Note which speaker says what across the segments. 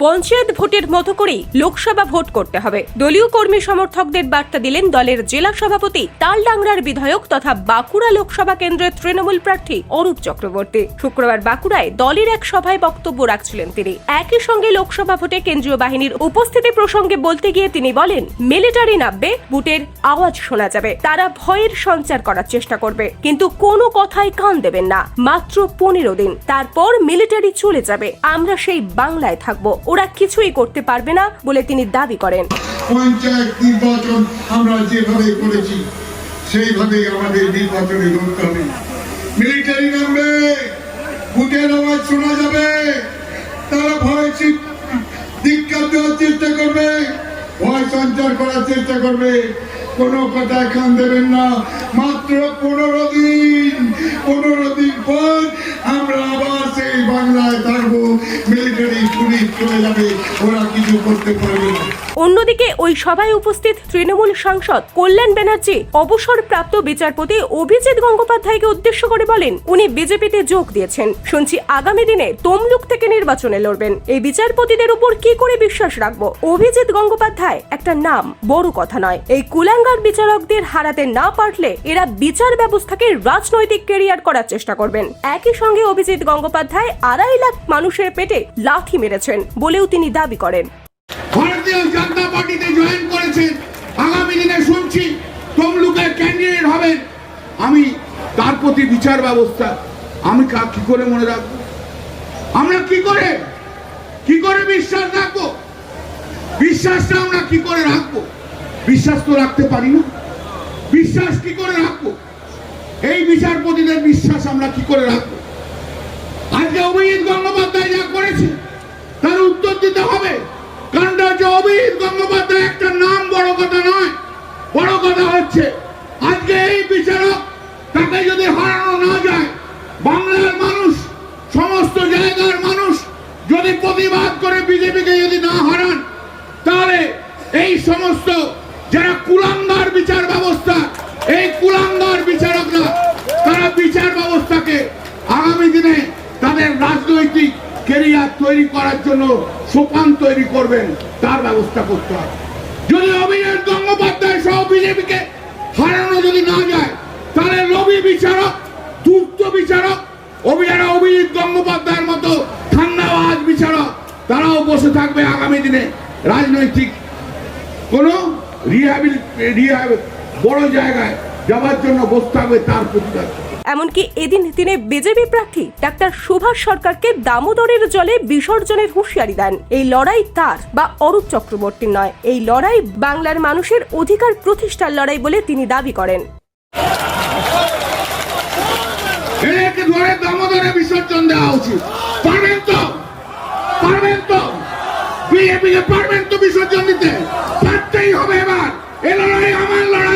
Speaker 1: পঞ্চায়েত ভোটের মতো করেই লোকসভা ভোট করতে হবে। দলীয় কর্মী সমর্থকদের বার্তা দিলেন দলের জেলা সভাপতি, তালডাংরার বিধায়ক তথা বাঁকুড়া লোকসভা কেন্দ্রের তৃণমূল প্রার্থী অরূপ চক্রবর্তী। শুক্রবার বাঁকুড়ায় দলের এক সভায় বক্তব্য রাখছিলেন তিনি। একই সঙ্গে লোকসভা ভোটে কেন্দ্রীয় বাহিনীর উপস্থিতি প্রসঙ্গে বলতে গিয়ে তিনি বলেন, মিলিটারি নামবে বুটের আওয়াজ শোনা যাবে। তারা ভয়ের সঞ্চার করার চেষ্টা করবে। কিন্তু কোনো কথাই কান দেবেন না। মাত্র পনেরো দিন। তারপর মিলিটারি চলে যাবে। আমরা সেই বাংলায় থাকব। ওরা কিছুই করতে পারবে না বলে তিনি দাবি করেন।
Speaker 2: পঞ্চায়েত নির্বাচন আমরা যেভাবে করেছি আমাদের নির্বাচনে হবে মিলিটারি নামবে আওয়াজ শোনা যাবে, তারা ভয় দেওয়ার চেষ্টা করবে, ভয় সঞ্চার করার চেষ্টা করবে। কোনো কথা কান দেবেন না, মাত্র পনেরো দিন পনেরো দিন পর আমরা আবার সেই বাংলায় থাকব। মিলিটারি পুলিশ চলে যাবে ওরা কিছু করতে পারবে না।
Speaker 1: অন্যদিকে ওই সভায় উপস্থিত তৃণমূল সাংসদ কল্যাণ ব্যানার্জি অবসরপ্রাপ্ত বিচারপতি অভিজিৎ গঙ্গোপাধ্যায়কে উদ্দেশ্য করে বলেন, উনি বিজেপিতে যোগ দিয়েছেন। শুনছি আগামী দিনে তমলুক থেকে নির্বাচনে লড়বেন। এই বিচারপতিদের উপর কি করে বিশ্বাস রাখব? অভিজিৎ গঙ্গোপাধ্যায় একটা নাম, বড় কথা নয়। এই কুলাঙ্গার বিচারকদের হারাতে না পারলে এরা বিচার ব্যবস্থাকে রাজনৈতিক কেরিয়ার করার চেষ্টা করবেন। একই সঙ্গে অভিজিৎ গঙ্গোপাধ্যায় আড়াই লাখ মানুষের পেটে লাঠি মেরেছেন বলেও তিনি দাবি করেন।
Speaker 3: ভারতীয় জনতা পার্টিতে জয়েন করেছেন। আগামী দিনে শুনছি তমলুকের ক্যান্ডিডেট হবেন। আমি তার প্রতি বিচার ব্যবস্থা, আমি কি করে মনে রাখব? আমরা কি করে কি করে বিশ্বাস রাখব? বিশ্বাসটা আমরা কি করে রাখব? বিশ্বাস তো রাখতে পারি না। বিশ্বাস কি করে রাখব? এই বিচারপতিদের বিশ্বাস আমরা কি করে রাখব? আজকে অভিজিৎ গঙ্গোপাধ্যায় যা করেছে, তার উত্তর দিতে হবে। কারণটা হচ্ছে গঙ্গোপাধ্যায়, একটা নাম বড় কথা নয়, বড় কথা হচ্ছে, আজকে এই বিচারক তাকে যদি হারানো না যায়, বাংলার মানুষ, সমস্ত জায়গার মানুষ যদি প্রতিবাদ করে বিজেপিকে যদি না হারান, তাহলে এই সমস্ত যারা কুলাঙ্গার বিচার ব্যবস্থা, এই কুলাঙ্গার বিচারকরা, তারা বিচার ব্যবস্থাকে আগামী দিনে তাদের রাজনৈতিক কেরিয়ার তৈরি করার জন্য সোপান তৈরি করবেন, তার ব্যবস্থা করতে হবে। যদি অভিজিৎ গঙ্গোপাধ্যায় সহ বিজেপিকে হারানো যদি না যায়, তাহলে রবি বিচারক দুর্ত বিচারক অভিযারা অভিজিৎ গঙ্গোপাধ্যায়ের মতো ঠান্ডাবাজ বিচারক, তারাও বসে থাকবে আগামী দিনে রাজনৈতিক কোন রিহাবিল রিহাব বড় জায়গায় যাওয়ার জন্য বসতে থাকবে তার প্রতিবাদ।
Speaker 1: এমনকি এদিন তিনি বিজেপি প্রার্থী ডাক্তার সুভাষ সরকারকে দামোদরের জলে বিসর্জনের হুঁশিয়ারি দেন। এই লড়াই তার বা অরূপ চক্রবর্তীর নয়। এই লড়াই বাংলার মানুষের অধিকার প্রতিষ্ঠার লড়াই বলে তিনি দাবি করেন।
Speaker 3: বিসর্জন দেওয়া উচিত। বিসর্জন দিতে? পারতেই হবে এবার। এ লড়াই আমার লড়াই।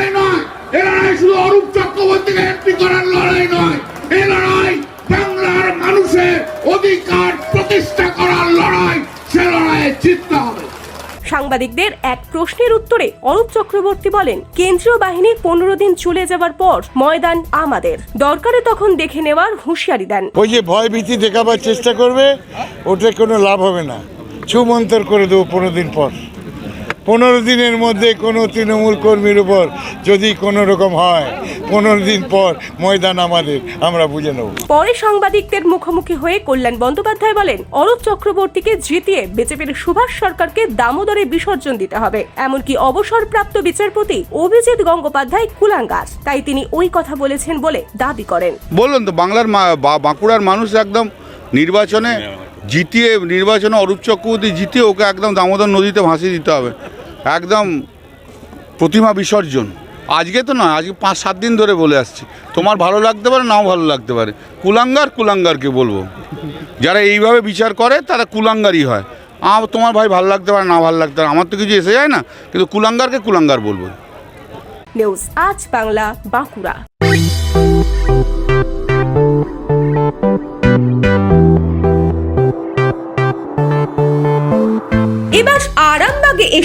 Speaker 3: করার লড়াই নয়। এ লড়াই বাংলার মানুষের অধিকার প্রতিষ্ঠা করার লড়াই। সে লড়াইয়ে জিততে হবে।
Speaker 1: সাংবাদিকদের এক প্রশ্নের উত্তরে অরূপ চক্রবর্তী বলেন কেন্দ্রীয় বাহিনী পনেরো দিন চলে যাওয়ার পর ময়দান আমাদের। দরকারে তখন দেখে নেওয়ার হুঁশিয়ারি দেন।
Speaker 4: ওই যে ভয় ভীতি দেখাবার চেষ্টা করবে ওটা কোনো লাভ হবে না। ছুমন্তর করে দেবো পনেরো দিন পর। পনেরো দিনের মধ্যে কোনো তৃণমূল কর্মীর উপর যদি কোনো রকম হয় পনেরো দিন পর ময়দান আমাদের আমরা বুঝে নেব।
Speaker 1: পরে সাংবাদিকদের মুখোমুখি হয়ে কল্যাণ বন্দ্যোপাধ্যায় বলেন অরূপ চক্রবর্তীকে জিতিয়ে বিজেপির সুভাষ সরকারকে দামোদরে বিসর্জন দিতে হবে। এমনকি অবসরপ্রাপ্ত বিচারপতি অভিজিৎ গঙ্গোপাধ্যায় কুলাঙ্গার তাই তিনি ওই কথা বলেছেন বলে দাবি করেন।
Speaker 5: বলুন তো বাংলার মা- বাঁকুড়ার মানুষ একদম নির্বাচনে জিতিয়ে নির্বাচনে অরূপ চক্রবর্তী জিতিয়ে ওকে একদম দামোদর নদীতে ভাসিয়ে দিতে হবে। একদম প্রতিমা বিসর্জন। আজকে তো নয়, আজকে পাঁচ, সাত দিন ধরে বলে আসছি। তোমার ভালো লাগতে পারে, নাও ভালো লাগতে পারে। কুলাঙ্গার কুলাঙ্গারকে বলব। যারা এইভাবে বিচার করে, তারা কুলাঙ্গারই হয়। আম তোমার ভাই ভালো লাগতে পারে, না ভালো লাগতে পারে, আমার তো কিছু এসে যায় না। কিন্তু কুলাঙ্গারকে কুলাঙ্গার বলব।
Speaker 1: নিউজ আজ বাংলা, বাঁকুড়া।